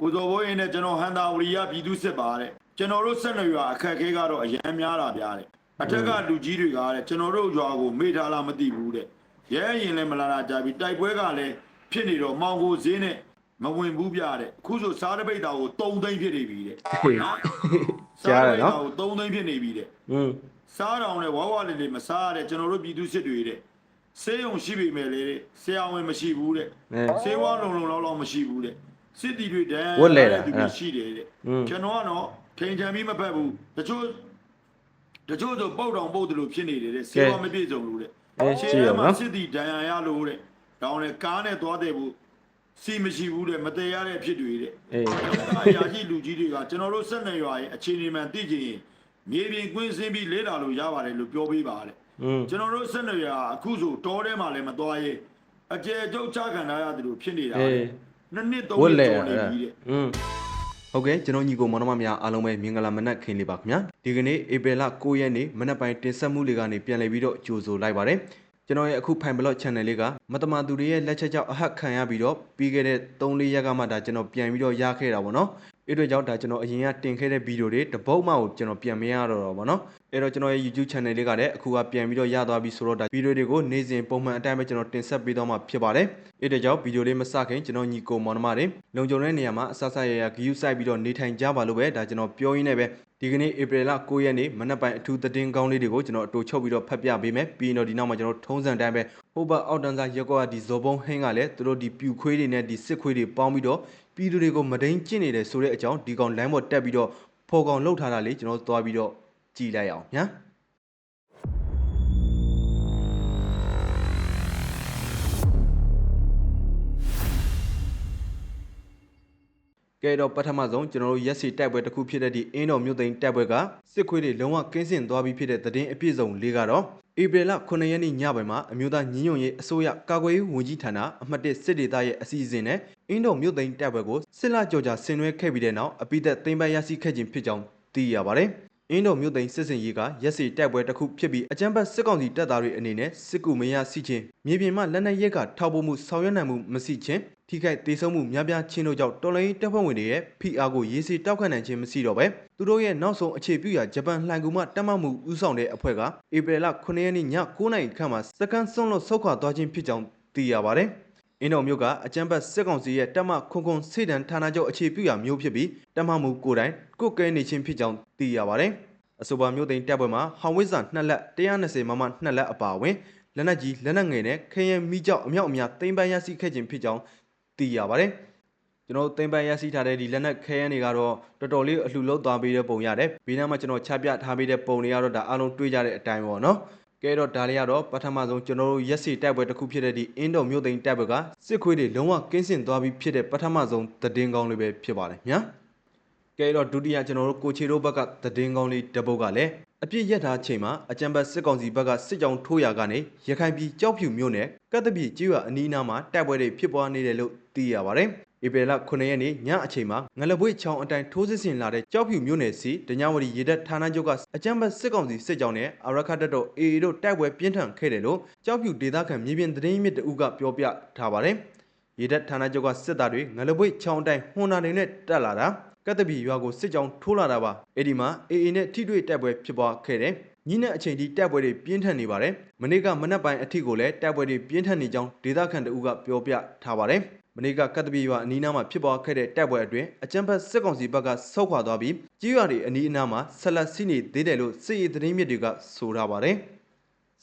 ကိုစောဘိုးရင်နဲ့ကျွန်တော်ဟန်တာဝရီယပြည်သူစစ်ပါတဲ့ကျွန်တော်တို့ဆက်နွယ်ရွာအခက်အခဲကတော့အရန်များတာဗျာတဲ့အထက်ကလူကြီးတွေကတဲ့ကျွန်တော်တို့ရွာကိုမေ့ထားလားမသိဘူးတဲ့ရဲရင်လည်းမလာတာကြပြီတိုက်ပွဲကလည်းဖြစ်နေတော့မောင်ကိုဈေးနဲ့မဝင်ဘူးပြတဲ့အခုဆိုစားတပိတ်တာကို3သိန်းဖြစ်နေပြီတဲ့ဟေးကြားတယ်နော်စားတပိတ်တာကို3သိန်းဖြစ်နေပြီတဲ့อืมစားတောင်နဲ့ဝါဝါလေးလေးမစားရတဲ့ကျွန်တော်တို့ပြည်သူစစ်တွေတဲ့ဆေးရုံရှိပြီမယ်လေတဲ့ဆရာဝန်မရှိဘူးတဲ့အဲဆေးဝါးလုံလုံလောက်လောက်မရှိဘူးတဲ့ စစ်တီတွေတန်းဝတ်လဲတာသူတွေရှိတယ်တဲ့ကျွန်တော်ကတော့ထိန်ချန်ပြီးမဖက်ဘူးတချို့တချို့ဆိုပုတ်တောင်ပုတ်တယ်လို့ဖြစ်နေတယ်တဲ့စေဝါမပြည့်စုံလို့တဲ့ရှင်းရမှာစစ်တီဒဏ်ရာရလို့တဲ့တောင်းလဲကားနဲ့သွားတယ်ဘူးစီမရှိဘူးတဲ့မတရားတဲ့ဖြစ်တွေတဲ့အေးအရာကြီးလူကြီးတွေကကျွန်တော်တို့ဆက်နေရွာရဲ့အခြေအနေမှန်သိကြရင်မြေပြင်ကွင်းဆင်းပြီးလေးတာလို့ရပါတယ်လို့ပြောပေးပါတဲ့ကျွန်တော်တို့ဆက်နေရွာအခုဆိုတောထဲမှာလည်းမသွားရဲအကျယ်ကျုပ်ချခံရရတယ်လို့ဖြစ်နေတာတဲ့ နှစ်နှစ်သုံးဝတ်နှစ်လဲကျော်နေအဲပြီတဲ့อืมဟုတ်ကဲ့ကျွန်တော်ညီကိုမောင်နှမများအားလုံးပဲမင်္ဂလာမနက်ခင်းလေးပါခင်ဗျာဒီကနေ့ဧပြီလ9ရက်နေ့မနက်ပိုင်းတင်ဆက်မှုလေးကနေပြန်လည်ပြီးတော့ကြိုဆိုလိုက်ပါတယ်ကျွန်တော်ရဲ့အခုဖိုင်ဘလော့ channel လေးကမတမာသူတွေရဲ့လက်ချက်ကြောင့်အဟတ်ခံရပြီးတော့ပြီးခဲ့တဲ့3-4ရက်ကမှဒါကျွန်တော်ပြန်ပြီးတော့ရခဲ့တာပေါ့နော် အဲ့အတွက်ကြောင့်ဒါကျွန်တော်အရင်ကတင်ခဲ့တဲ့ဗီဒီယိုတွေတပုတ်မှကိုကျွန်တော်ပြန်မရတော့တော့ဗောနော်အဲ့တော့ကျွန်တော်ရဲ့ YouTube channel လေးကလည်းအခုကပြန်ပြီးတော့ရသွားပြီဆိုတော့ဒါဗီဒီယိုတွေကိုနေ့စဉ်ပုံမှန်အတိုင်းပဲကျွန်တော်တင်ဆက်ပေးတော့မှာဖြစ်ပါတယ်အဲ့အတွက်ကြောင့်ဗီဒီယိုလေးမစခင်ကျွန်တော်ညီကိုမောင်နှမတွေလုံခြုံတဲ့နေရာမှာအဆဆရရဂယူးဆိုင်ပြီးတော့နေထိုင်ကြပါလို့ပဲဒါကျွန်တော်ပြောရင်းနဲ့ပဲဒီကနေ့ဧပြီလ9ရက်နေ့မနက်ပိုင်းအထူးသတင်းကောင်းလေးတွေကိုကျွန်တော်အတူချုပ်ပြီးတော့ဖတ်ပြပေးမယ်ပြီးရင်တော့ဒီနောက်မှာကျွန်တော်ထုံးစံတိုင်းပဲဟိုဘက်အောက်တန်းစားရက်ကွာဒီဇော်ပုံးဟင်းကလည်းသူတို့ဒီပြူခွေးတွေနဲ့ဒီစစ်ခွေးတွေပေါင်းပြီးတော့ ပြည်သူတွေကိုမဒိန်ကျင့်နေတယ်ဆိုတဲ့အကြောင်းဒီကောင်လမ်းပေါ်တက်ပြီးတော့ဖော်ကောင်လှုပ်ထားတာလေးကျွန်တော်သွားပြီးတော့ကြည်လိုက်အောင်ညာကဲတော့ပထမဆုံးကျွန်တော်တို့ရက်စီတိုက်ပွဲတစ်ခုဖြစ်တဲ့ဒီအင်းတော်မြို့သိမ်းတိုက်ပွဲကစစ်ခွေးတွေလုံးဝကင်းစင်သွားပြီးဖြစ်တဲ့သတင်းအပြည့်စုံလေးကတော့ဧပြီလ9ရက်နေ့ညပိုင်းမှာအမျိုးသားညီညွတ်ရေးအစိုးရကာကွယ်ရေးဝန်ကြီးဌာနအမှတ်1စစ်ဒေသရဲ့အစီအစဉ်နဲ့ အင်းတော်မြို့သိမ်းတိုက်ပွဲကိုစစ်လကြော်ကြာဆင်နွှဲခဲ့ပြီးတဲ့နောက်အပိသက်သိမ်းပိုက်ရရှိခဲ့ခြင်းဖြစ်ကြောင်းသိရပါတယ်။အင်းတော်မြို့သိမ်းစစ်စင်ရေးကရက်စီတိုက်ပွဲတစ်ခုဖြစ်ပြီးအကြမ်းဖက်စစ်ကောင်စီတပ်သားတွေအနေနဲ့စစ်ကူမရရှိခြင်းမြေပြင်မှာလက်နက်ရက်ကထောက်ပို့မှုဆောင်ရွက်နိုင်မှုမရှိခြင်းထိခိုက်ဒေဆုံးမှုများပြားခြင်းတို့ကြောင့်တော်လိုင်းတပ်ဖွဲ့ဝင်တွေရဲ့ဖိအားကိုရေးစီတောက်ခံနိုင်ခြင်းမရှိတော့ပဲသူတို့ရဲ့နောက်ဆုံးအခြေပြုရာဂျပန်လှိုင်ကူမတပ်မမှုဦးဆောင်တဲ့အဖွဲ့ကဧပြီလ9ရက်နေ့ည9:00နာရီခန့်မှာစကန်စွန်းလို့ဆုတ်ခွာသွားခြင်းဖြစ်ကြောင်းသိရပါတယ်။ အင်းတော်မြို့ကအကြမ်းဖက်စစ်ကောင်စီရဲ့တပ်မခွန်ခွန်စေတံဌာနချုပ်အခြေပြုရာမြို့ဖြစ်ပြီးတပ်မမှုကိုယ်တိုင်ကုတ်ကဲနေခြင်းဖြစ်ကြောင်းသိရပါတယ်။အဆိုပါမြို့သိမ်းတပ်ပွဲမှာဟောင်ဝိဇာ2လက်120မမ2လက်အပါအဝင်လက်နက်ကြီးလက်နက်ငယ်နဲ့ခရင်မိကြောက်အမြောက်အများသိမ်းပိုက်ရရှိခဲ့ခြင်းဖြစ်ကြောင်းသိရပါတယ်။ကျွန်တော်တို့သိမ်းပိုက်ရရှိထားတဲ့ဒီလက်နက်ခဲယမ်းတွေကတော့တော်တော်လေးအလှူလုံးသွားပေးတဲ့ပုံရတယ်။ဘေးနားမှာကျွန်တော်ချပြထားပေးတဲ့ပုံတွေကတော့ဒါအားလုံးတွေ့ကြတဲ့အတိုင်းပေါ့နော်။ ကဲတော့ဒါလေးကတော့ပထမဆုံးကျွန်တော်တို့ရက်စီတိုက်ပွဲတစ်ခုဖြစ်တဲ့ဒီအင်းတော်မြို့သိမ်းတိုက်ပွဲကစစ်ခွေးတွေလုံးဝကင်းစင်သွားပြီးဖြစ်တဲ့ပထမဆုံးသတင်းကောင်းလေးပဲဖြစ်ပါတယ်ညာ။ကဲတော့ဒုတိယကျွန်တော်တို့ကိုချီတို့ဘက်ကသတင်းကောင်းလေးတစ်ပုဒ်ကလည်းအပြစ်ရက်ထားချိန်မှာအကြံဘတ်စစ်ကောင်စီဘက်ကစစ်ကြောင်းထိုးရာကနေရခိုင်ပြည်ကြောက်ဖြူမြို့နယ်ကတ်တပြည်ကျွာအနီးအနားမှာတိုက်ပွဲတွေဖြစ်ပွားနေတယ်လို့သိရပါတယ်။ ဧပြီလ9ရက်နေ့ညအချိန်မှာငလပွေချောင်းအတိုင်းထိုးစစ်ဆင်လာတဲ့ကြောက်ဖြူမြို့နယ်စီတညဝရီရေတပ်ဌာနချုပ်ကအကြံဘတ်စစ်ကောင်စီစစ်ကြောင်းနဲ့အရခတ်တပ်တော် AA တို့တိုက်ပွဲပြင်းထန်ခဲ့တယ်လို့ကြောက်ဖြူဒေသခံမြေပြင်သတင်းမြစ်တအုပ်ကပြောပြထားပါတယ်။ရေတပ်ဌာနချုပ်ကစစ်သားတွေငလပွေချောင်းတိုင်းဟွန်နာတွေနဲ့တက်လာတာကတ္တပီရွာကိုစစ်ကြောင်းထိုးလာတာပါအဲ့ဒီမှာအေအေနဲ့ထိတွေ့တိုက်ပွဲဖြစ်ပွားခဲ့တယ်ညနေအချိန်ထိတိုက်ပွဲတွေပြင်းထန်နေပါတယ်မနေ့ကမနက်ပိုင်းအထိကိုလည်းတိုက်ပွဲတွေပြင်းထန်နေကြောင်းဒေသခံတအုပ်ကပြောပြထားပါတယ် မနေ့ကကတ္တပီရွာအနီးနားမှာဖြစ်ပွားခဲ့တဲ့တိုက်ပွဲအတွင်းအကြမ်းဖက်စစ်ကောင်စီဘက်ကဆုတ်ခွာသွားပြီးကြီးရွာတွေအနီးအနားမှာဆက်လက်စီးနေသေးတယ်လို့စစ်ရေးသတင်းမြစ်တွေကဆိုထားပါတယ်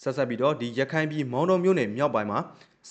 ဆက်ဆက်ပြီးတော့ဒီရခိုင်ပြည်မောင်းတော်မြို့နယ်မြောက်ပိုင်းမှာ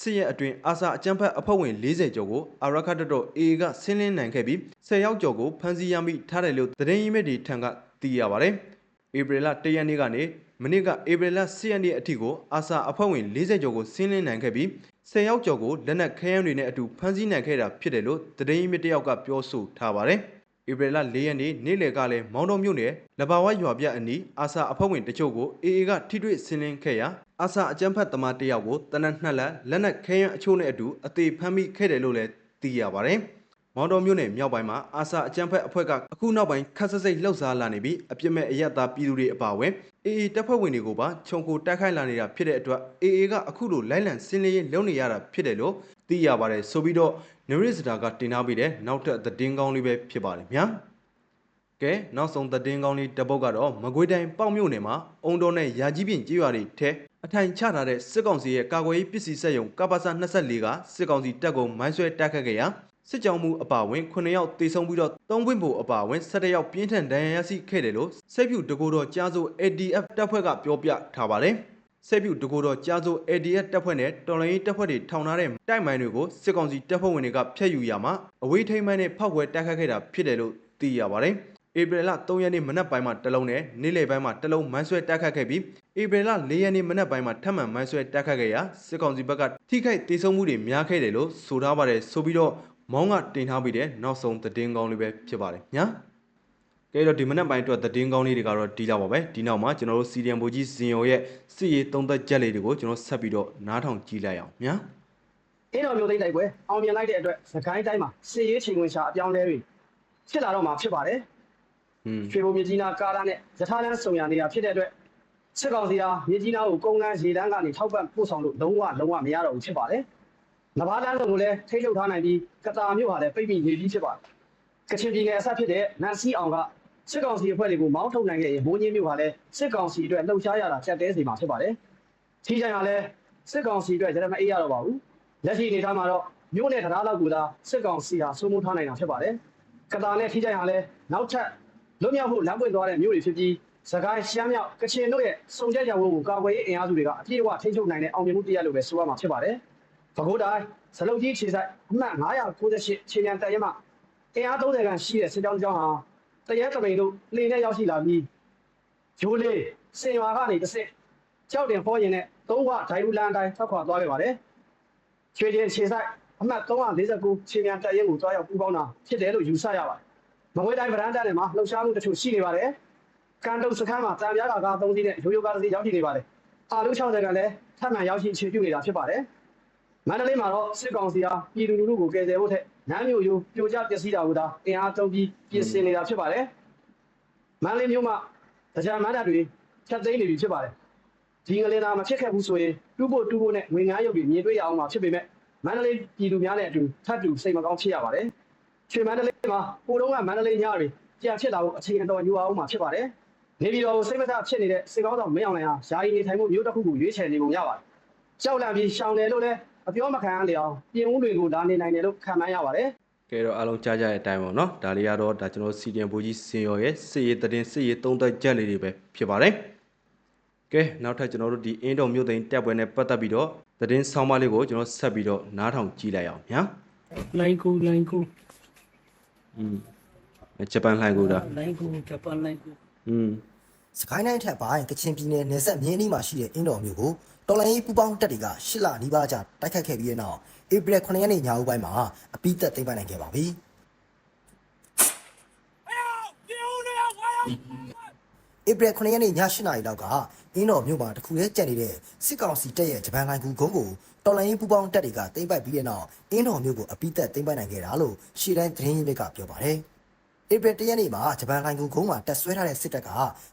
စစ်ရဲအတွင်းအာစာအကြမ်းဖက်အဖွဲ့ဝင်40ကျော်ကိုအာရခတ်တပ်တော် AA ကဆင်းလင်းနိုင်ခဲ့ပြီး10ယောက်ကျော်ကိုဖမ်းဆီးရမိထားတယ်လို့သတင်းရင်းမြစ်တွေထံကသိရပါတယ်။ဧပြီလ1ရက်နေ့ကနေမနေ့ကဧပြီလ10ရက်နေ့အထိကိုအာစာအဖွဲ့ဝင်40ကျော်ကိုဆင်းလင်းနိုင်ခဲ့ပြီး 10ယောက်ကျော်ကိုလက်နက်ခဲယမ်းတွေနဲ့အတူဖမ်းဆီးနိုင်ခဲ့တာဖြစ်တယ်လို့သတင်းရင်းမြစ်တစ်ယောက်ကပြောဆိုထားပါတယ်။ဧပြီလ၄ရက်နေ့နေ့လယ်ကလည်းမောင်းတော်မြို့နယ်လဘာဝရွာပြအနီးအာစာအဖွဲ့ဝင်တချို့ကိုအေအေကထိတွေ့ဆင်းလင်းခဲ့ရာအာစာအကြမ်းဖက်သမားတစ်ယောက်ကိုတနက်နှစ်လက်လက်နက်ခဲယမ်းအချို့နဲ့အတူအသေးဖမ်းမိခဲ့တယ်လို့လည်းသိရပါတယ်။ မောင်းတော်မြို့နယ်မြောက်ပိုင်းမှာအာစာအကြမ်းဖက်အဖွဲ့ကအခုနောက်ပိုင်းခက်ဆစ်စိတ်လှုပ်ရှားလာနေပြီးအပြစ်မဲ့အရက်သားပြည်သူတွေအပါအဝင်အေအေတပ်ဖွဲ့ဝင်တွေကိုပါခြုံကိုတိုက်ခိုက်လာနေတာဖြစ်တဲ့အတွက်အေအေကအခုလိုလိုက်လံဆင်းလင်းရေးလုပ်နေရတာဖြစ်တယ်လို့သိရပါတယ်ဆိုပြီးတော့နရစ်စတာကတင်ထားပြီးတဲ့နောက်ထပ်သတင်းကောင်းလေးပဲဖြစ်ပါတယ်ဗျာကဲနောက်ဆုံးသတင်းကောင်းလေးတစ်ပုတ်ကတော့မကွေးတိုင်းပေါ့မြို့နယ်မှာအုံတော်နဲ့ရာကြီးပြင်ကြေးရွာတွေထဲအထိုင်ချထားတဲ့စစ်ကောင်စီရဲ့ကာကွယ်ရေးပစ္စည်းစက်ရုံကပ္ပစ24ကစစ်ကောင်စီတပ်ကုံမိုင်းဆွဲတိုက်ခတ်ခဲ့ရာ စစ်ကြောင်းမှုအပါအဝင်9ယောက်တေဆုံးပြီးတော့3ပွင့်ဖို့အပါအဝင်17ယောက်ပြင်းထန်ဒဏ်ရာရရှိခဲ့တယ်လို့စိတ်ဖြူတကူတော်ကြားစိုး ADF တပ်ဖွဲ့ကပြောပြထားပါတယ်စိတ်ဖြူတကူတော်ကြားစိုး ADF တပ်ဖွဲ့နဲ့တော်လိုင်းရေးတပ်ဖွဲ့တွေထောင်ထားတဲ့တိုက်မိုင်းတွေကိုစစ်ကောင်စီတပ်ဖွဲ့ဝင်တွေကဖျက်ယူရာမှာအဝေးထိန်းမိုင်းနဲ့ဖောက်ခွဲတိုက်ခတ်ခဲ့တာဖြစ်တယ်လို့သိရပါတယ်ဧပြီလ3ရက်နေ့မနက်ပိုင်းမှာတစ်လုံးနဲ့နေ့လယ်ပိုင်းမှာတစ်လုံးမိုင်းဆွဲတိုက်ခတ်ခဲ့ပြီးဧပြီလ4ရက်နေ့မနက်ပိုင်းမှာထပ်မံမိုင်းဆွဲတိုက်ခတ်ခဲ့ရာစစ်ကောင်စီဘက်ကထိခိုက်ဒေဆုံးမှုတွေများခဲ့တယ်လို့ဆိုထားပါတယ်ဆိုပြီးတော့ မောင်းကတင်ထားပြီးတဲ့နောက်ဆုံးသတင်းကောင်းလေးပဲဖြစ်ပါတယ်ညာကဲတော့ဒီမနက်ပိုင်းအတွက်သတင်းကောင်းလေးတွေကတော့ဒီလောက်ပါပဲဒီနောက်မှာကျွန်တော်တို့စီဒီအမ်ဘူကြီးဇင်ယောရဲ့စစ်ရေးသုံးသက်ချက်လေးတွေကိုကျွန်တော်ဆက်ပြီးတော့နားထောင်ကြည့်လိုက်အောင်ညာအင်းတော်မျိုးသိမ့်တိုက်ပွဲအောင်မြင်လိုက်တဲ့အတွက်သခိုင်းတိုင်းမှာစစ်ရေးချိန်ဝင်ရှာအပြောင်းလဲတွေဖြစ်လာတော့မှာဖြစ်ပါတယ်อืม။ရွှေဘုံမြကြီးနာကားလာနဲ့ယထာလန်းစုံရနေတာဖြစ်တဲ့အတွက်စစ်ကောင်စီဟာမြကြီးနာကိုကုန်းလန်းရေတန်းကနေထောက်ပံ့ပို့ဆောင်လို့လုံးဝလုံးဝမရတော့ဘူးဖြစ်ပါတယ်။ နဘာတန်းလုံးကိုလည်းထိထုတ်ထားနိုင်ပြီးကတာမြို့ဟာလည်းပိတ်မိနေပြီးဖြစ်ပါတယ်။ကချင်ပြည်နယ်အစပ်ဖြစ်တဲ့နန်စီအောင်ကစစ်ကောင်စီအဖွဲ့တွေကိုမောင်းထုတ်နိုင်ခဲ့ရင်မိုးညင်းမြို့ဟာလည်းစစ်ကောင်စီအတွက်လှုပ်ရှားရတာချက်တဲစီမှာဖြစ်ပါတယ်။ထီးကြိုင်ကလည်းစစ်ကောင်စီအတွက်ရရမအေးရတော့ပါဘူး။လက်ရှိအနေထားမှာတော့မြို့နယ်တရားလောက်ကူသာစစ်ကောင်စီဟာစိုးမိုးထားနိုင်တာဖြစ်ပါတယ်။ကတာနဲ့ထိကြိုင်ဟာလည်းနောက်ထပ်လွတ်မြောက်ဖို့လမ်းပွင့်သွားတဲ့မြို့တွေဖြစ်ပြီးစကိုင်းရှမ်းမြောက်ကချင်တို့ရဲ့စုံကြကြဝကိုကာကွယ်ရေးအင်အားစုတွေကအပြည့်အဝထိန်းချုပ်နိုင်တဲ့အောင်မြင်မှုတရားလို့ပဲဆိုရမှာဖြစ်ပါတယ်။ ပဲခူးတိုင်းဇလုတ်ကြီးခြေဆိုင်အမှတ်998ခြေညံတက်ရမအင်အား30ခန့်ရှိတဲ့စစ်ကြောင်းတစ်ကြောင်းဟာတရဲတမိန်တို့လေနဲ့ရောက်ရှိလာပြီးဂျိုးလေးစင်ရွာကနေတစ်စစ်ကြောက်တင်ဖောရင်နဲ့သုံးဝဒိုင်လူလန်တိုင်းထွက်ခွာသွားခဲ့ပါတယ်။ချွေချင်းခြေဆိုင်အမှတ်349ခြေမြန်တက်ရင်ကိုတွားရောက်ပူးပေါင်းတာဖြစ်တယ်လို့ယူဆရပါတယ်။မကွေးတိုင်းဗရန်တာနယ်မှာလှုပ်ရှားမှုတချို့ရှိနေပါတယ်။ကန်တုတ်စခန်းမှာတံပြားကာကာ3စီးနဲ့ရိုးရိုးကားတစ်စီးရောက်ရှိနေပါတယ်။အာလူ60ကလည်းထပ်မံရောက်ရှိအခြေပြုနေတာဖြစ်ပါတယ်။ မန္တလေးမှာတော့စစ်ကောင်စီဟာပြည်သူလူထုကိုကယ်ဆယ်ဖို့ထက်နမ်းမျိုးရိုးပြိုကျပျက်စီးတာကိုသာအင်အားသုံးပြီးပြင်ဆင်နေတာဖြစ်ပါတယ်။မန္တလေးမြို့မှာတရားမန္တတွေဖြတ်သိမ်းနေပြီဖြစ်ပါတယ်။ဒီငလင်သာမဖြစ်ခဲ့ဘူးဆိုရင်တူးဖို့တူးဖို့နဲ့ငွေငါးရုပ်တွေမြင်တွေ့ရအောင်မှာဖြစ်ပေမဲ့မန္တလေးပြည်သူများနဲ့အတူထပ်တူစိတ်မကောင်းဖြစ်ရပါတယ်။ချွေမန္တလေးမှာပိုတော့ကမန္တလေးညတွေပြန်ဖြစ်လာဖို့အချိန်အတော်ယူအောင်မှာဖြစ်ပါတယ်။နေပြည်တော်ကိုစိတ်မသက်ဖြစ်နေတဲ့စစ်ကောင်းဆောင်မင်းအောင်လှိုင်ဟာယာယီနေထိုင်မှုမျိုးတစ်ခုကိုရွေးချယ်နေပုံရပါတယ်။ကြောက်လန့်ပြီးရှောင်တယ်လို့လည်း အပြောမခံရလေအောင်ပြင်ဦးတွေကိုလာနေနိုင်တယ်လို့ခံမှန်းရပါတယ်။ ကဲတော့အားလုံးကြားကြတဲ့အတိုင်းပေါ့နော်ဒါလေးကတော့ဒါကျွန်တော်စီဒီအမ်ဘူကြီးစင်ရော်ရဲ့စစ်ရေးသတင်းစစ်ရေးသုံးသက်ချက်လေးတွေပဲဖြစ်ပါတယ်ကဲနောက်ထပ်ကျွန်တော်တို့ဒီအင်းတော်မြို့သိမ်းတက်ပွဲနဲ့ပတ်သက်ပြီးတော့သတင်းဆောင်းပါးလေးကိုကျွန်တော်ဆက်ပြီးတော့နားထောင်ကြည့်လိုက်အောင်ညာ လိုင်းကိုလိုင်းကို อืมဂျပန်လှိုင်ကိုဒါ လိုင်းကိုဂျပန်လိုင်းကို อืม စကိုင်းတိုင်းထက်ပိုင်းကချင်ပြည်နယ်နယ်စပ်မြင်းအနီးမှာရှိတဲ့အင်းတော်မျိုးကို တော်လိုင်းရေးပူပေါင်းတပ်တွေကရှစ်လနီးပါးကြာတိုက်ခတ်ခဲ့ပြီးတဲ့နောက်ဧပြီ9ရက်နေ့ညဦးပိုင်းမှာအပိသက်သိမ်းပိုက်နိုင်ခဲ့ပါပြီ။ဧပြီ9ရက်နေ့ည8နာရီလောက်ကအင်းတော်မြို့မှာတခုရဲကြက်နေတဲ့စစ်ကောင်စီတပ်ရဲ့ဂျပန်လိုင်းကူကုန်းကိုတော်လိုင်းရေးပူပေါင်းတပ်တွေကသိမ်းပိုက်ပြီးတဲ့နောက်အင်းတော်မြို့ကိုအပိသက်သိမ်းပိုက်နိုင်ခဲ့တာလို့ရှေ့တိုင်းသတင်းရင်းမြစ်ကပြောပါတယ်။ ဧပြီ၁ရက်နေ့မှာဂျပန်လိုင်ကူကုန်းမှာတက်ဆွဲထားတဲ့စစ်တပ်က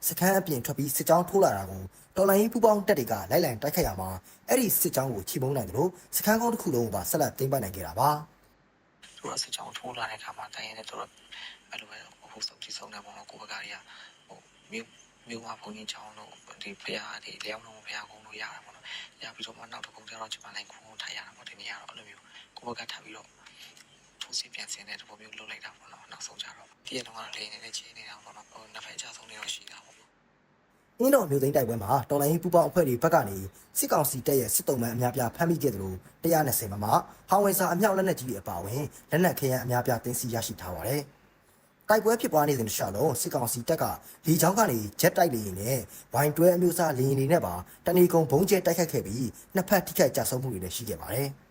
စခန်းအပြင်ထွက်ပြီးစစ်ကြောင်းထိုးလာတာကိုတော်လိုင်းပူပေါင်းတပ်တွေကလိုက်လံတိုက်ခတ်ရမှာအဲ့ဒီစစ်ကြောင်းကိုချီမုန်းနိုင်တယ်လို့စခန်းကုန်းတစ်ခုလုံးကိုပါဆက်လက်သိမ်းပိုက်နိုင်ခဲ့တာပါသူကစစ်ကြောင်းထိုးလာတဲ့ခါမှာတိုင်းရင်လည်းသူတို့အဲ့လိုပဲဟိုစုပ်ကြည့်ဆုံးနေပုံတော့ကိုဘကတွေကဟိုမြို့မြို့မှာဘုံကြီးချောင်းတို့ဒီဖရာဒီလျောင်းလုံးဖရာကုန်းတို့ရတာပေါ့နော်ရပြီးတော့မှနောက်တစ်ခုကျတော့ဂျပန်လိုင်းခုံထိုင်ရတာပေါ့ဒီနေရာတော့အဲ့လိုမျိုးကိုဘကထပ်ပြီးတော့ ထိုးစီပြန်စင်းတဲ့ပုံမျိုးလုပ်လိုက်တာပေါ့နော်နောက်ဆုံးကျတော့တည့်ရတော့လေနေတဲ့ချင်းနေတာပေါ့နော်ဟိုနှစ်ဖက်ကြဆုံးနေတော့ရှိတာပေါ့အင်းတော်မျိုးသိမ်းတိုက်ပွဲမှာတော်လိုင်းပူပေါင်းအဖွဲ့တွေဘက်ကနေစစ်ကောင်စီတပ်ရဲ့စစ်တုံးမှန်အများပြားဖမ်းမိခဲ့တယ်လို့120မှာမှာဟောင်ဝယ်စာအမြောက်လက်နက်ကြီးတွေအပါအဝင်လက်နက်ခဲယမ်းအများပြားတင်စီရရှိထားပါတယ်တိုက်ပွဲဖြစ်ပွားနေစဉ်တစ်လျှောက်လုံးစစ်ကောင်စီတပ်ကလေကြောင်းကနေဂျက်တိုက်လေယာဉ်နဲ့ဝိုင်တွဲအမျိုးအစားလေယာဉ်တွေနဲ့ပါတဏီကုံဘုံကျဲတိုက်ခတ်ခဲ့ပြီးနှစ်ဖက်ထိခိုက်ကြဆုံးမှုတွေလည်းရှိခဲ့ပါတယ်။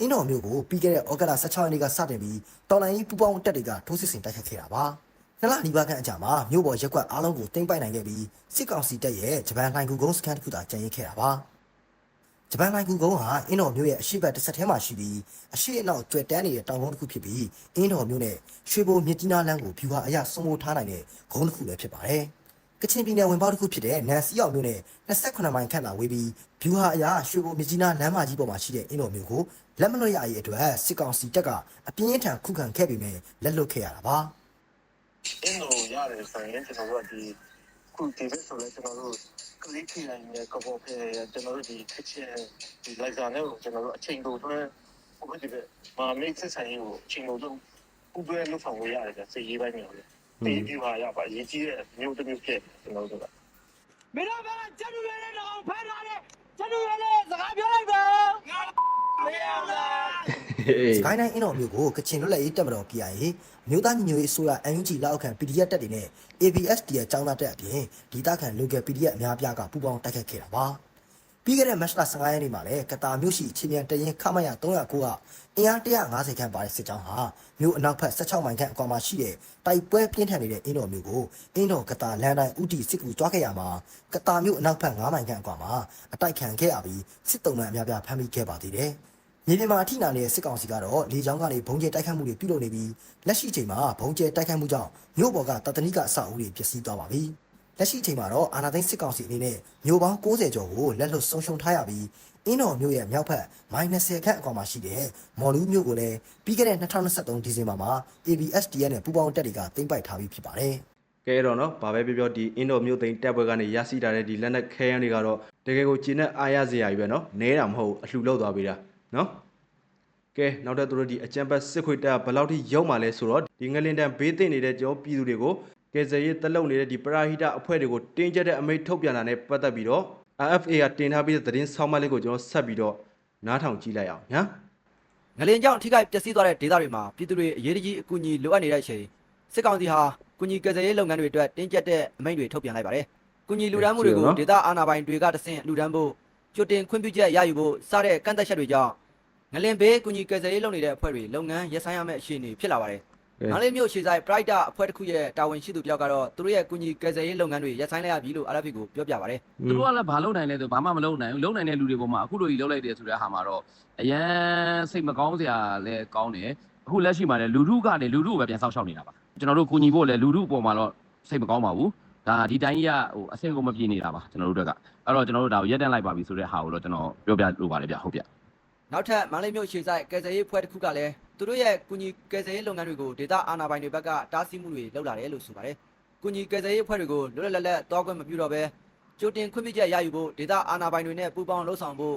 အင်းတော်မျိုးကိုပြီးခဲ့တဲ့ဩဂတ်လ16ရက်နေ့ကစတင်ပြီးတော်လိုင်းပူပေါင်းတပ်တွေကထိုးစစ်ဆင်တိုက်ခတ်ခဲ့တာပါ။နလနီးပါးခန့်အကြာမှာမြို့ပေါ်ရက်ကွက်အားလုံးကိုတင်ပိုက်နိုင်ခဲ့ပြီးစစ်ကောင်စီတပ်ရဲ့ဂျပန်လိုင်ကူကုန်းစခန်းတစ်ခုသာကျန်ရစ်ခဲ့တာပါ။ဂျပန်လိုင်ကူကုန်းဟာအင်းတော်မျိုးရဲ့အရှိတ်တစ်ဆက်ထဲမှာရှိပြီးအရှိတ်အနောက်ကျွဲတန်းနေတဲ့တောင်ကုန်းတစ်ခုဖြစ်ပြီးအင်းတော်မျိုးနဲ့ရွှေဘိုမြစ်ကြီးနားလမ်းကိုဖြူဟာအရစုံမိုးထားနိုင်တဲ့ကုန်းတစ်ခုလည်းဖြစ်ပါတယ်။ ကချင်ပြည်နယ်ဝင်ပေါက်တစ်ခုဖြစ်တဲ့နန်စီအောင်မြို့နဲ့28မိုင်ခန့်သာဝေးပြီးဗျူဟာအရာရွှေဘိုမြကြီးနားလမ်းမကြီးပေါ်မှာရှိတဲ့အင်းတော်မျိုးကိုလက်မလွတ်ရရေးအတွက်စစ်ကောင်စီတပ်ကအပြင်းအထန်ခုခံခဲ့ပေမဲ့လက်လွတ်ခဲ့ရတာပါအင်းတို့ရတယ်ဆိုရင်ကျွန်တော်တို့ကဒီခုဒီဘက်ဆိုလဲကျွန်တော်တို့ကလေးထိတိုင်းနဲ့ကဘောဖဲကျွန်တော်တို့ဒီခချင်ဒီလိုက်စာနဲ့ကိုကျွန်တော်တို့အချိန်တိုတွဲအခုဒီဘက်မာမိတ်ဆက်ဆံရေးကိုအချိန်တိုတွဲဥပဒေလုပ်ဆောင်လို့ရတယ်ကစေရေးပိုင်းမျိုးလေ ဒီပြပါရပါရေးကြီးတဲ့မျိုးတစ်မျိုးဖြစ်ကျွန်တော်တို့ကမင်းတို့ကကျန်တူရဲတဲ့ကောင်ဖမ်းထားတယ်ကျန်တူရဲတဲ့စကားပြောလိုက်ပါငါမရဘူးလားဟေးစကိုင်းတိုင်းအင်းတော်မျိုးကိုကချင်လွတ်လပ်ရေးတပ်မတော် PIA မြို့သားညီညွတ်ရေးအစိုးရ NUG လက်အောက်ခံ PDF တပ်တွေနဲ့ ABSD ရဲ့ចောင်းသားတပ်အပြင်ဒေသခံ local PDF အများအပြားကပူးပေါင်းတိုက်ခတ်ခဲ့တာပါ ပြီးခဲ့တဲ့မတ်လ15ရက်နေ့မှာလည်းကတာမြို့ရှိချင်းမြန်တရင်ခမရ309ကအင်အား150ခန့်ပါတဲ့စစ်ကြောင်းဟာမြို့အနောက်ဘက်16မိုင်ခန့်အကွာမှာရှိတဲ့တိုက်ပွဲပြင်းထန်နေတဲ့အင်းတော်မျိုးကိုအင်းတော်ကတာလန်တိုင်းဥတီစစ်ကူတွားခဲ့ရမှာကတာမြို့အနောက်ဘက်9မိုင်ခန့်အကွာမှာအတိုက်ခံခဲ့ရပြီးစစ်တုံးမှန်အများပြားဖမ်းမိခဲ့ပါသေးတယ်။မြေပြင်မှာအထိနာနေတဲ့စစ်ကောင်စီကတော့လေကြောင်းကနေဘုံကျဲတိုက်ခတ်မှုတွေပြုလုပ်နေပြီးလက်ရှိချိန်မှာဘုံကျဲတိုက်ခတ်မှုကြောင့်မြို့ပေါ်ကတတနိကအဆောက်အဦတွေပျက်စီးသွားပါပြီ။ လက်ရှိချိန်မှာတော့အာနာသိန်းစစ်ကောင်စီအနေနဲ့မြို့ပေါင်း60ကျော်ကိုလက်လွတ်ဆုံးရှုံးထားရပြီးအင်းတော်မြို့ရဲ့မြောက်ဘက်မိုင်20ခန့်အကွာမှာရှိတဲ့မော်လူးမြို့ကိုလည်းပြီးခဲ့တဲ့2023ဒီဇင်ဘာမှာ ABSDN နဲ့ပူးပေါင်းတပ်တွေကသိမ်းပိုက်ထားပြီးဖြစ်ပါတယ်။ကဲတော့နော်ဘာပဲပြောပြောဒီအင်းတော်မျိုးသိန်းတက်ပွဲကနေရရှိတာတဲ့ဒီလက်နက်ခဲယမ်းတွေကတော့တကယ်ကိုကျင်းနဲ့အားရစရာကြီးပဲနော်နဲတာမဟုတ်ဘူးအလှလောက်သွားပြီလားနော်ကဲနောက်တဲ့သူတို့ဒီအကြံပတ်စစ်ခွေတပ်ဘယ်လောက်ထိရုံမှလဲဆိုတော့ဒီငလင်တန်ဘေးသိမ့်နေတဲ့ကျောင်းပြည်သူတွေကို ကယ်ဆယ်ရေးတက်လုံနေတဲ့ဒီပရာဟိတအဖွဲ့တွေကိုတင်းကျပ်တဲ့အမိန့်ထုတ်ပြန်တာနဲ့ပတ်သက်ပြီးတော့ RFA ကတင်ထားပြီးတဲ့သတင်းဆောင်းပါးလေးကိုကျွန်တော်ဆက်ပြီးတော့နားထောင်ကြည့်လိုက်အောင်ညာငလင်ကြောင့်ထိခိုက်ပျက်စီးသွားတဲ့ဒေသတွေမှာပြည်သူတွေအရေးတကြီးအကူအညီလိုအပ်နေတဲ့အချိန်စစ်ကောင်စီဟာကူညီကယ်ဆယ်ရေးလုပ်ငန်းတွေအတွက်တင်းကျပ်တဲ့အမိန့်တွေထုတ်ပြန်လိုက်ပါတယ်။ကူညီလူဒန်းမှုတွေကိုဒေသအာဏာပိုင်တွေကတဆင့်လူဒန်းဖို့ကြိုတင်ခွင့်ပြုချက်ရယူဖို့စတဲ့ကန့်သက်ချက်တွေကြောင့်ငလင်ဘေးကူညီကယ်ဆယ်ရေးလုပ်နေတဲ့အဖွဲ့တွေလုပ်ငန်းရပ်ဆိုင်းရမယ့်အခြေအနေဖြစ်လာပါတယ်။ နားလေးမျိုးရှေ့ဆိုင် Pride အဖွဲ့တစ်ခုရဲ့တာဝန်ရှိသူတယောက်ကတော့သူတို့ရဲ့ကူညီကယ်ဆယ်ရေးလုပ်ငန်းတွေရပ်ဆိုင်းလိုက်ရပြီလို့ RFP ကိုပြောပြပါတယ်သူတို့ကလည်းဘာလုပ်နိုင်လဲဆိုဘာမှမလုပ်နိုင်ဘူးလုပ်နိုင်တဲ့လူတွေပေါ်မှာအခုလိုကြီးလုပ်လိုက်တယ်ဆိုတဲ့ဟာမှာတော့အရန်စိတ်မကောင်းစရာလည်းကောင်းတယ်အခုလက်ရှိမှာလည်းလူထုကလည်းလူထုကိုပဲပြန်ဆောက်ရှောက်နေတာပါကျွန်တော်တို့ကူညီဖို့လည်းလူထုအပေါ်မှာတော့စိတ်မကောင်းပါဘူးဒါဒီတိုင်းကြီးကဟိုအဆင်ကိုမပြေနေတာပါကျွန်တော်တို့တို့ကအဲ့တော့ကျွန်တော်တို့ဒါကိုရက်တန့်လိုက်ပါပြီဆိုတဲ့ဟာကိုတော့ကျွန်တော်ပြောပြလိုပါတယ်ဗျဟုတ်ဗျ။ နောက်ထပ်မန္တလေးမြို့ရှေ့ဆိုင်ကယ်ဆယ်ရေးအဖွဲ့တစ်ခုကလည်းသူတို့ရဲ့ကူညီကယ်ဆယ်ရေးလုပ်ငန်းတွေကိုဒေသအာဏာပိုင်တွေဘက်ကတားဆီးမှုတွေလုပ်လာတယ်လို့ဆိုပါတယ်။ကူညီကယ်ဆယ်ရေးအဖွဲ့တွေကိုလွတ်လွတ်လပ်လပ်တောင်းခွင့်မပြုတော့ဘဲကြိုတင်ခွင့်ပြုချက်ရယူဖို့ဒေသအာဏာပိုင်တွေနဲ့ပူးပေါင်းလှုပ်ဆောင်ဖို့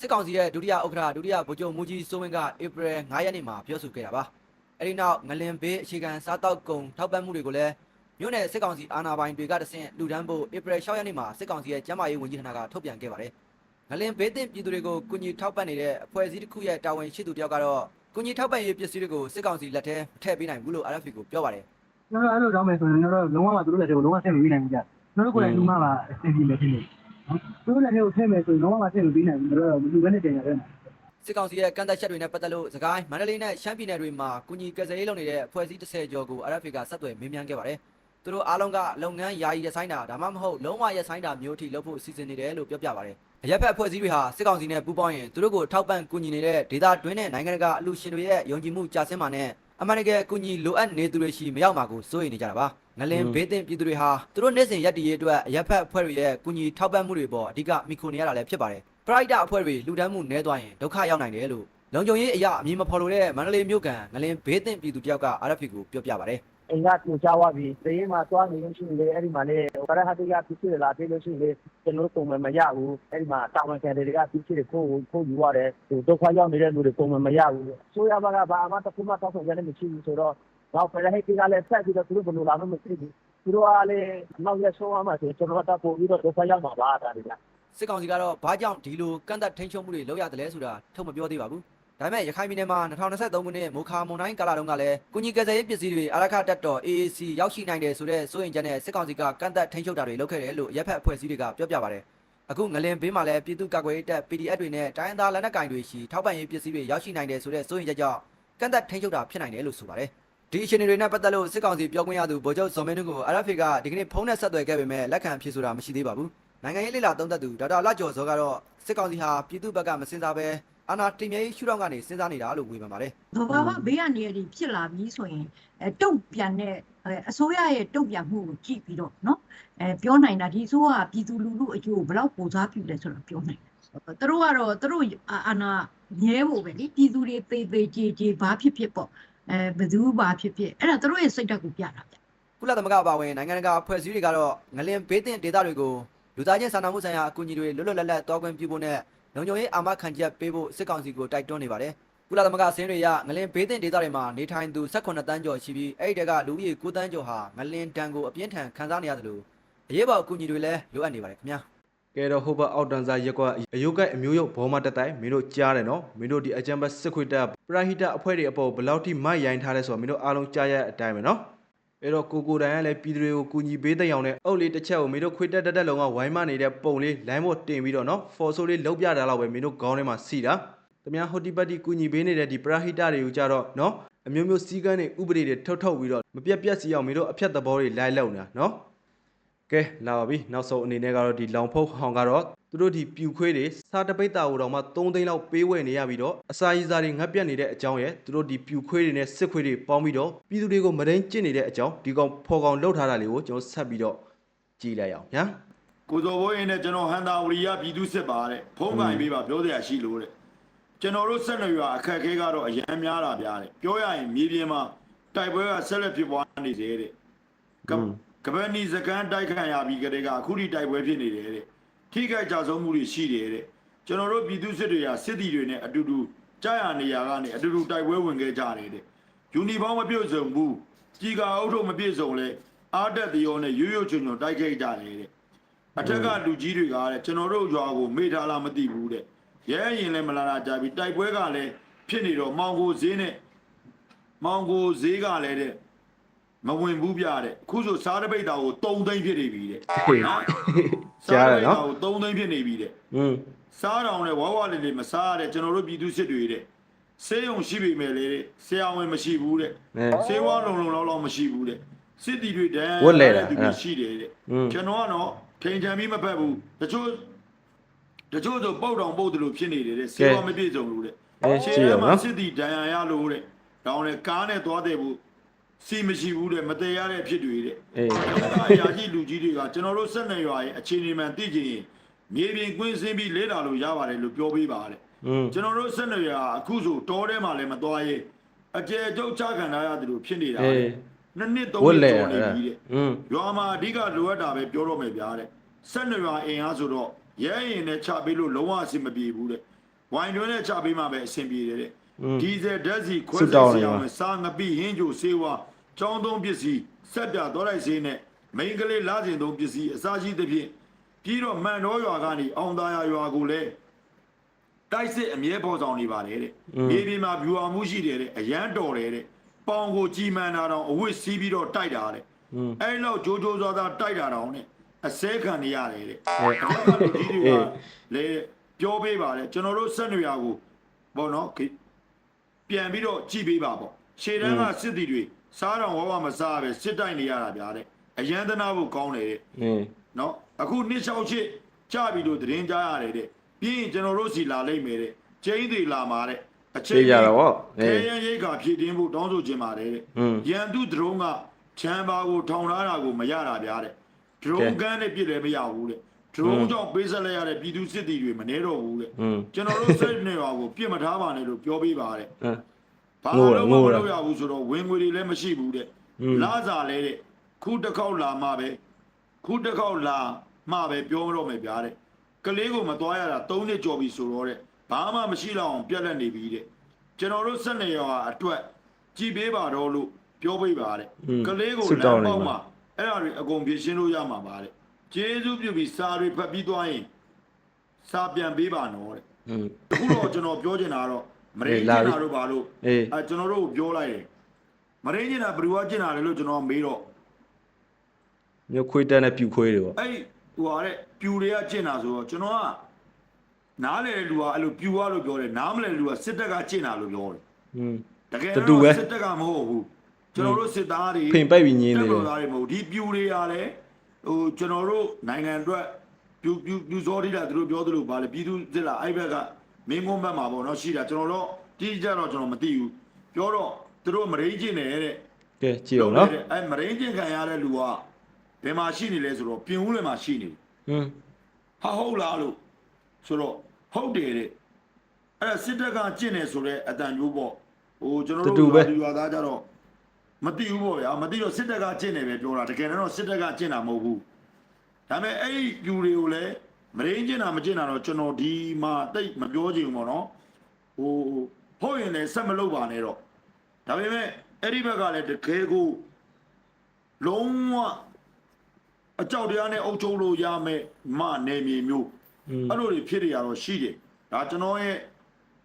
စစ်ကောင်စီရဲ့ဒုတိယဥက္ကဋ္ဌဒုတိယဗိုလ်ချုပ်မူကြီးစိုးဝင်းကဧပြီ9ရက်နေ့မှာပြောဆိုခဲ့တာပါ။အဲဒီနောက်ငလင်ဘေးအခြေခံစားတောက်ကုန်ထောက်ပံ့မှုတွေကိုလည်းမြို့နယ်စစ်ကောင်စီအာဏာပိုင်တွေကတဆင့်လူဒန်းဖို့ဧပြီ6ရက်နေ့မှာစစ်ကောင်စီရဲ့ကျန်းမာရေးဝန်ကြီးဌာနကထုတ်ပြန်ခဲ့ပါတယ်။ ငလင်ဘေးသင့်ပြည်သူတွေကိုကုညီထောက်ပံ့နေတဲ့အဖွဲ့အစည်းတစ်ခုရဲ့တာဝန်ရှိသူတယောက်ကတော့ကုညီထောက်ပံ့ရေးပစ္စည်းတွေကိုစစ်ကောင်စီလက်ထဲမထည့်ပေးနိုင်ဘူးလို့ RFP ကိုပြောပါတယ်ကျွန်တော်အဲ့လိုတောင်းမယ်ဆိုရင်ကျွန်တော်လုံးဝသူတို့လက်ထဲကိုလုံးဝထည့်မပေးနိုင်ဘူးကြကျွန်တော်တို့ကိုယ်တိုင်လူမှပါအဆင်ပြေမယ်ဖြစ်နေနော်သူတို့လက်ထဲကိုထည့်မယ်ဆိုရင်လုံးဝထည့်မပေးနိုင်ဘူးကျွန်တော်တို့လူပဲနဲ့တင်ရတယ်။စစ်ကောင်စီရဲ့ကန့်သက်ချက်တွေနဲ့ပတ်သက်လို့စကိုင်းမန္တလေးနဲ့ရှမ်းပြည်နယ်တွေမှာကုညီကယ်ဆယ်ရေးလုပ်နေတဲ့အဖွဲ့အစည်း30ကျော်ကို RFP ကဆက်သွယ်မေးမြန်းခဲ့ပါတယ်။သူတို့အားလုံးကလုပ်ငန်းယာယီရပ်ဆိုင်းတာဒါမှမဟုတ်လုံးဝရပ်ဆိုင်းတာမျိုးထိလုပ်ဖို့စီစဉ်နေတယ်လို့ပြောပြပါတယ်။ အရက်ဖက်အဖွဲ့အစည်းတွေဟာစစ်ကောင်စီနဲ့ပူးပေါင်းရင်သူတို့ကိုထောက်ပံ့ကူညီနေတဲ့ဒေတာတွင်းနဲ့နိုင်ငံတကာအလူရှင်တွေရဲ့ယုံကြည်မှုကြာဆင်းမှာနဲ့အမှန်တကယ်ကူညီလိုအပ်နေသူတွေရှိမရောက်မှာကိုစိုးရိမ်နေကြတာပါ။ငလင်ဘေးသင့်ပြည်သူတွေဟာသူတို့နေ့စဉ်ရက်တည်ရေးအတွက်အရက်ဖက်အဖွဲ့တွေရဲ့ကူညီထောက်ပံ့မှုတွေပေါ်အဓိကမိခိုနေရတာလည်းဖြစ်ပါတယ်။ Pride အဖွဲ့တွေလူဒန်းမှုနည်းသွားရင်ဒုက္ခရောက်နိုင်တယ်လို့လုံခြုံရေးအရာအမည်မဖော်လိုတဲ့မန္တလေးမြို့ကန်ငလင်ဘေးသင့်ပြည်သူတယောက်က RFP ကိုပြောပြပါတယ် အိမ်ကပြချသွားပြီတရင်မှာသွားနေလို့ရှိရင်လေအဲ့ဒီမှာလေကရဟတိကဖြစ်ဖြစ်လာပြီးလို့ရှိရင်လေကျွန်တော်တို့ပုံမှန်မရဘူးအဲ့ဒီမှာတာဝန်ခံတွေကဖြစ်ဖြစ်ကိုကိုယူရတယ်သူဒုက္ခရောက်နေတဲ့လူတွေပုံမှန်မရဘူးဆိုရပါကဘာမှတစ်ခုမှတောက်ဆောင်ရလည်းမရှိဘူးဆိုတော့တော့ဖရဟိတိကလည်းဆက်ပြီးတော့သူတို့ဘယ်လိုလာလို့မသိဘူးသူတို့ကလည်းနောက်ရက်ဆုံးအောင်မှဆိုကျွန်တော်တို့ပို့ပြီးတော့ဒုက္ခရောက်မှာပါဒါတွေကစစ်ကောင်စီကတော့ဘာကြောင့်ဒီလိုကန့်သက်ထိန်းချုပ်မှုတွေလုပ်ရတယ်လဲဆိုတာထုတ်မပြောသေးပါဘူး ဒါပေမဲ့ရခိုင်ပြည်နယ်မှာ2023ခုနှစ်မိုခါမွန်တိုင်းကာလတုန်းကလည်းကုညီကယ်ဆယ်ရေးပစ္စည်းတွေအရခတက်တော် AAC ရောက်ရှိနိုင်တယ်ဆိုတဲ့စိုးရိမ်ချက်နဲ့စစ်ကောင်စီကကန့်သက်ထိန်းချုပ်တာတွေလုပ်ခဲ့တယ်လို့ရပ်ဖက်အဖွဲ့အစည်းတွေကပြောပြပါတယ်အခုငလင်ဘေးမှာလည်းပြည်သူ့ကာကွယ်ရေးတပ် PDF တွေနဲ့တိုင်းရင်းသားလက်နက်ကိုင်တွေရှိထောက်ပံ့ရေးပစ္စည်းတွေရောက်ရှိနိုင်တယ်ဆိုတဲ့စိုးရိမ်ချက်ကြောင့်ကန့်သက်ထိန်းချုပ်တာဖြစ်နိုင်တယ်လို့ဆိုပါတယ်ဒီအခြေအနေတွေနဲ့ပတ်သက်လို့စစ်ကောင်စီပြောခွင့်ရသူဗိုလ်ချုပ်ဇော်မင်းတို့ကို RFA ကဒီကနေ့ဖုန်းနဲ့ဆက်သွယ်ခဲ့ပေမဲ့လက်ခံဖြေဆိုတာမရှိသေးပါဘူးနိုင်ငံရေးလေလာသုံးသက်သူဒေါက်တာလကျော်ဇောကတော့စစ်ကောင်စီဟာပြည်သူ့ဘက်ကမစင်စားပဲ အာနာတင်မြဲရေးရှုထောင့်ကနေစဉ်းစားနေတာလို့ဝေဖန်ပါတယ်။ဘာဘာဘေးကနေရည်ဖြစ်လာပြီဆိုရင်အဲတုတ်ပြန်တဲ့အစိုးရရဲ့တုတ်ပြန်မှုကိုကြည့်ပြီးတော့နော်အဲပြောနိုင်တာဒီအစိုးရကပြည်သူလူထုအကျိုးကိုဘယ်လောက်ပိုစားပြုလဲဆိုတာပြောနိုင်တယ်။သူတို့ကတော့သူတို့အာနာမြဲဖို့ပဲလေပြည်သူတွေသေသေးကြေကြေဘာဖြစ်ဖြစ်ပေါ့အဲဘယ်သူဘာဖြစ်ဖြစ်အဲ့ဒါသူတို့ရဲ့စိတ်ဓာတ်ကိုပြတာဗျ။ကုလသမဂ္ဂအပါအဝင်နိုင်ငံတကာအဖွဲ့အစည်းတွေကတော့ငလင်ဘေးတင်ဒေသတွေကိုလူသားချင်းစာနာမှုဆိုင်ရာအကူအညီတွေလွတ်လွတ်လပ်လပ်တောင်းခွင့်ပြုဖို့နဲ့ လုံခြုံရေးအာမခံချက်ပေးဖို့စစ်ကောင်စီကိုတိုက်တွန်းနေပါတယ်။ကုလသမဂ္ဂအစည်းတွေရငလင်ဘေးသင့်ဒေသတွေမှာနေထိုင်သူ18တန်းကျော်ရှိပြီးအဲ့ဒီတက်ကလူဦးရေ9တန်းကျော်ဟာငလင်တန်ကိုအပြင်းထန်ခံစားနေရတယ်လို့အရေးပေါ်အကူအညီတွေလည်းလိုအပ်နေပါတယ်ခင်ဗျာ။ကဲတော့ဟိုဘက်အောက်တန်းစားရက်ကွာအယုတ်ကိုက်အမျိုးရုပ်ဘောမတက်တိုင်မင်းတို့ကြားတယ်နော်မင်းတို့ဒီအကြံဘတ်စစ်ခွေတက်ပရာဟိတအဖွဲ့တွေအပေါ်ဘယ်လောက်ထိမိုက်ရိုင်းထားလဲဆိုတော့မင်းတို့အားလုံးကြားရတဲ့အတိုင်းပဲနော် အဲ့တော့ကိုကိုတိုင်ကလည်းပြည်သူတွေကိုကူညီပေးတဲ့အောင်နဲ့အုပ်လေးတစ်ချက်ကိုမင်းတို့ခွေတက်တက်တက်လုံးကဝိုင်းမနေတဲ့ပုံလေးလိုင်းပေါ်တင်ပြီးတော့နော်ဖော်ဆိုးလေးလောက်ပြတာတော့ပဲမင်းတို့ခေါင်းထဲမှာစီတာတမန်ဟိုတီပတ်တီကူညီပေးနေတဲ့ဒီပရာဟိတတွေကိုကြတော့နော်အမျိုးမျိုးစီကန်းတွေဥပဒေတွေထုတ်ထုတ်ပြီးတော့မပြတ်ပြတ်စီအောင်မင်းတို့အဖြတ်သဘောတွေလိုက်လောက်နေတာနော် ကဲလာပါပြီနောက်ဆုံးအနေနဲ့ကတော့ဒီလောင်ဖုတ်ဟောင်ကတော့သူတို့ဒီပြူခွေးတွေစားတပိတ်တာကိုတော့မှ3သိန်းလောက်ပေးဝယ်နေရပြီးတော့အစာရည်စားတွေငတ်ပြတ်နေတဲ့အကြောင်းရယ်သူတို့ဒီပြူခွေးတွေနဲ့စစ်ခွေးတွေပေါင်းပြီးတော့ပြည်သူတွေကိုမရင်းကျင့်နေတဲ့အကြောင်းဒီကောင်ဖော်ကောင်လှုပ်ထားတာလေးကိုကျွန်တော်ဆက်ပြီးတော့ကြည့်လိုက်အောင်ညာကိုစော်ဘိုးရင်နဲ့ကျွန်တော်ဟန်တာဝရီယပြည်သူစစ်ပါတဲ့ဖုံးကင်ပေးပါပြောစရာရှိလို့တဲ့ကျွန်တော်တို့ဆက်နေရွာအခက်ခဲကတော့အရန်များတာဗျာတဲ့ပြောရရင်မြေပြင်မှာတိုက်ပွဲကဆက်လက်ဖြစ်ပွားနေသေးတဲ့ ကပကပနီစကန်တိုက်ခံရပြီးကတည်းကအခုထိတိုက်ပွဲဖြစ်နေတယ်တဲ့ထိခိုက်ကြဆုံးမှုတွေရှိတယ်တဲ့ကျွန်တော်တို့ပြည်သူစစ်တွေကစစ်တီတွေနဲ့အတူတူကြားရနေရကနေအတူတူတိုက်ပွဲဝင်ခဲ့ကြတယ်တဲ့ယူနီဖောင်းမပြည့်စုံဘူးကြီးကာအုပ်ထုပ်မပြည့်စုံလဲအားတက်တရောနဲ့ရွရွချွန်ချွန်တိုက်ခဲ့ကြတယ်တဲ့အထက်ကလူကြီးတွေကတဲ့ကျွန်တော်တို့ရွာကိုမေ့ထားလားမသိဘူးတဲ့ရဲရင်လည်းမလာလာကြပြီတိုက်ပွဲကလည်းဖြစ်နေတော့မောင်ကိုဈေးနဲ့မောင်ကိုဈေးကလည်းတဲ့ မဝင်ဘူးပြတဲ့အခုဆိုစားတပိတ်တာကို3သိန်းဖြစ်နေပြီတဲ့ကြားရနော်3သိန်းဖြစ်နေပြီတဲ့อืมစားတောင်နဲ့ဝါဝလေးလေးမစားရတဲ့ကျွန်တော်တို့ပြည်သူစစ်တွေတဲ့ဆေးရုံရှိပြီမယ်လေတဲ့ဆရာဝန်မရှိဘူးတဲ့ဆေးဝါးလုံလုံလောက်လောက်မရှိဘူးတဲ့စစ်တီတွေတန်းဝတ်လဲတာရှိတယ်တဲ့ကျွန်တော်ကတော့ထိန်ချန်ပြီးမဖက်ဘူးတချို့တချို့ဆိုပုတ်တောင်ပုတ်တယ်လို့ဖြစ်နေတယ်တဲ့ဆေးဝါးမပြည့်စုံလို့တဲ့ရှင်းရမှာစစ်တီဒဏ်ရာရလို့တဲ့တောင်းနဲ့ကားနဲ့သွားတယ်ဘူး စီမရှိဘူးတဲ့မတရားတဲ့ဖြစ်တွေတဲ့အေးအရာကြီးလူကြီးတွေကကျွန်တော်တို့ဆက်နေရွာရဲ့အခြေအနေမှန်သိကြရင်မြေပြင်ကွင်းဆင်းပြီးလေးတာလို့ရပါတယ်လို့ပြောပေးပါတဲ့ကျွန်တော်တို့ဆက်နေရွာအခုဆိုတောထဲမှာလည်းမသွားရဲအကျယ်ကျုပ်ချခံရရတယ်လို့ဖြစ်နေတာတဲ့နှစ်နှစ်သုံးနှစ်ကျော်နေပြီတဲ့ရွာမှာအဓိကလိုအပ်တာပဲပြောတော့မယ်ဗျာတဲ့ဆက်နေရွာအင်အားဆိုတော့ရဲရင်နဲ့ချပေးလို့လုံးဝအဆင်မပြေဘူးတဲ့ဝိုင်တွင်းနဲ့ချပေးမှပဲအဆင်ပြေတယ်တဲ့ဒီဇယ်ဓာတ်စီခွဲစစ်စီအောင်စားငပိဟင်းကျိုဆေးဝါး ၊ကြောင်းသုံးပစ္စည်း၊ဆက်ပြတော်လိုက်စေနဲ့မိန်ကလေးလာစဉ်သုံးပစ္စည်းအစာရှိသဖြင့်ပြီးတော့မှန်တော်ရွာကနေအောင်သားရရွာကိုလည်းတိုက်စစ်အမြဲပေါ်ဆောင်နေပါတယ်တဲ့။မြေပြင်မှာဗျူဟာမှုရှိတယ်တဲ့အရန်တော်တယ်တဲ့။ပေါင်ကိုကြီးမှန်တာတော့အဝတ်စီးပြီးတော့တိုက်တာတဲ့။အဲ့လောက်ကြိုးကြိုးစားစားတိုက်တာတော့နဲ့အစဲခံနေရတယ်တဲ့။အဲ့ဒါကဒီဒီကလေပြောပေးပါလေကျွန်တော်တို့ဆက်နွေရာကိုပေါ့နော်ပြန်ပြီးတော့ကြည့်ပေးပါပေါ့။ရှေ့တန်းကစစ်တီတွေ စားတော့ဝဝမစားပဲစစ်တိုက်နေရတာဗျာတဲ့အယန္တနာဖို့ကောင်းတယ်တဲ့အင်းနော်အခုနှစ်လျှောက်ချစ်ကြပြီလို့သတင်းကြားရတယ်တဲ့ပြီးရင်ကျွန်တော်တို့စီလာလိမ့်မယ်တဲ့ကျင်းတွေလာမှာတဲ့အချိန်ရတာဗောအေးရန်ရိတ်ကဖြည့်တင်းဖို့တောင်းဆိုခြင်းပါတယ်တဲ့ရန်သူဒရုန်းကချမ်းပါကိုထောင်ထားတာကိုမရတာဗျာတဲ့ဒရုန်းကန်းနဲ့ပြစ်လည်းမရဘူးတဲ့ဒရုန်းကြောင့်ပေးဆက်လိုက်ရတဲ့ပြည်သူစစ်တီတွေမနေတော့ဘူးတဲ့ကျွန်တော်တို့စိတ်နေပါကိုပြစ်မထားပါနဲ့လို့ပြောပေးပါတဲ့ ဘာလို့မလုပ်ရဘူးဆိုတော့ဝင်ငွေတွေလည်းမရှိဘူးတဲ့လာစားလဲတဲ့ခုတစ်ခေါက်လာမှပဲခုတစ်ခေါက်လာမှပဲပြောတော့မယ်ဗျာတဲ့ကလေးကိုမသွားရတာ၃နှစ်ကျော်ပြီဆိုတော့တဲ့ဘာမှမရှိတော့အောင်ပြက်လက်နေပြီတဲ့ကျွန်တော်တို့ဆက်နေရတာအတွက်ကြည်ပေးပါတော့လို့ပြောပေးပါတဲ့ကလေးကိုလမ်းပေါက်မှာအဲ့ဒါတွေအကုန်ဖြည့်ရှင်းလို့ရမှာပါတဲ့ကျေးဇူးပြုပြီးစာတွေဖတ်ပြီးသွားရင်စာပြန်ပေးပါနော်တဲ့အခုတော့ကျွန်တော်ပြောချင်တာကတော့ မရင်းကျလာင်ပြီတာတို့ဘာလို့အေးအဲကျွန်တော်တို့ကိုပြောလိုက်တယ်မရင်းကျင်တာဘယ်သူကကျင်တာလဲလို့ကျွန်တော်မေးတော့မြို့ခွေးတက်နဲ့ပြူခွေးတွေဗောအဲ့ဟိုဟာတဲ့ပြူတွေကကျင်တာဆိုတော့ကျွန်တော်ကနားလေတဲ့လူကအဲ့လိုပြူရလို့ပြောတယ်နားမလဲတဲ့လူကစစ်တပ်ကကျင်တာလို့ပြောတယ်อืมတကယ်တူတူပဲတော့စစ်တပ်ကမဟုတ်ဘူးကျွန်တော်တို့စစ်သားတွေဖိန်ပိုက်ပြီးညင်းနေတက်တယ်တော်သားတွေမဟုတ်ဘူးဒီပြူတွေကလည်းဟိုကျွန်တော်တို့နိုင်ငံအတွက်ပြူပြူပြူစောတိတာသူတို့ပြောသလိုပါလေပြည်သူစစ်လားအဲ့ဘက်က မင်းကုန်းဘက်မှာပေါ့နော်ရှိတာကျွန်တော်တော့တိကျတော့ကျွန်တော်မသိဘူးပြောတော့သူတို့မရင်းချင်းနေတဲ့ကဲကြည့်အောင်နော်အဲမရင်းချင်းခံရတဲ့လူကဘယ်မှာရှိနေလဲဆိုတော့ပြင်ဦးလွင်မှာရှိနေတယ်ဟွန်းဟာဟုတ်လားလို့ဆိုတော့ဟုတ်တယ်တဲ့အဲ့ဒါစစ်တပ်ကကျင့်နေဆိုတဲ့အတန်မျိုးပေါ့ဟိုကျွန်တော်တို့လူရွာသားကြတော့မသိဘူးပေါ့ဗျာမသိတော့စစ်တပ်ကကျင့်နေပဲပြောတာတကယ်တော့စစ်တပ်ကကျင့်တာမဟုတ်ဘူးဒါပေမဲ့အဲ့ဒီလူတွေကိုလည်း မရင်းကျင့်တာမကျင့်တာတော့ကျွန်တော်ဒီမှာတိတ်မပြောချင်ဘူးပေါ့နော်ဟိုဟုတ်ရင်လည်းဆက်မလုပ်ပါနဲ့တော့ဒါပေမဲ့အဲ့ဒီဘက်ကလည်းတကယ်ကိုလုံးဝအကြောက်တရားနဲ့အုပ်ချုပ်လို့ရမယ်မနေမြေမျိုးอืมအဲ့လိုတွေဖြစ်နေရတော့ရှိတယ်ဒါကျွန်တော်ရဲ့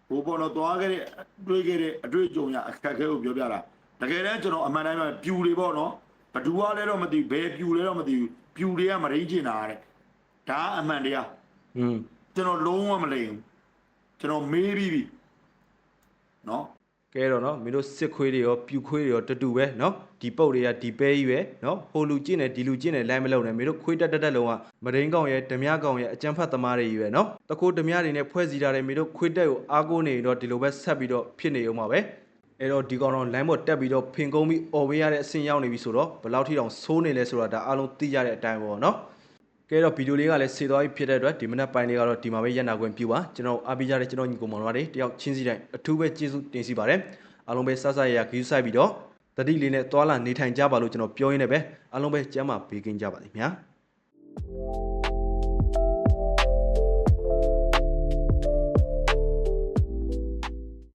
ဟိုပေါ်တော့သွားခဲ့တဲ့တွေးခဲ့တဲ့အတွေ့အကြုံရအခက်အခဲကိုပြောပြတာတကယ်တမ်းကျွန်တော်အမှန်တိုင်းပြောပြူတွေပေါ့နော်ဘဒူကလည်းတော့မသိဘူးဘယ်ပြူလဲတော့မသိဘူးပြူတွေကမရင်းချင်တာတဲ့ ဒါအမှန်တရား อืม ကျွန်တော်လုံးဝမလိမ်ဘူးကျွန်တော်မေးပြီးပြီနော် ကဲတော့နော်မင်းတို့စစ်ခွေးတွေရောပြူခွေးတွေရောတူတူပဲနော်ဒီပုတ်တွေကဒီပဲကြီးပဲနော်ဟိုလူကျင့်တယ်ဒီလူကျင့်တယ်လိုင်းမလုံးနဲ့မင်းတို့ခွေးတက်တက်တက်လုံးကမရင်းကောင်ရဲ့ဓမြကောင်ရဲ့အကြမ်းဖက်သမားတွေကြီးပဲနော်တခိုးဓမြတွေနဲ့ဖွဲ့စည်းထားတဲ့မင်းတို့ခွေးတက်ကိုအားကိုးနေတော့ဒီလိုပဲဆက်ပြီးတော့ဖြစ်နေအောင်ပါပဲအဲ့တော့ဒီကောင်တော့လိုင်းပေါ်တက်ပြီးတော့ဖင်ကုန်းပြီးអော်ပေးရတဲ့အဆင့်ရောက်နေပြီဆိုတော့ဘယ်လောက်ထိတောင်ဆိုးနေလဲဆိုတာဒါအားလုံးသိကြတဲ့အတိုင်းပေါ့နော် ကဲတော့ဗီဒီယိုလေးကလည်းစေသွားပြီဖြစ်တဲ့အတွက်ဒီမနက်ပိုင်းလေးကတော့ဒီမှာပဲရက်နာခွင့်ပြုပါကျွန်တော်အားပေးကြတဲ့ကျွန်တော်ညီကောင်မောင်တို့တွေတယောက်ချင်းစီတိုင်းအထူးပဲကျေးဇူးတင်စီပါတယ်အားလုံးပဲဆဆရရဂီးဆိုင်ပြီးတော့တတိလေးနဲ့သွာလာနေထိုင်ကြပါလို့ကျွန်တော်ပြောရင်းနဲ့ပဲအားလုံးပဲကျမ်းမာပေးကင်းကြပါလိမ့်များ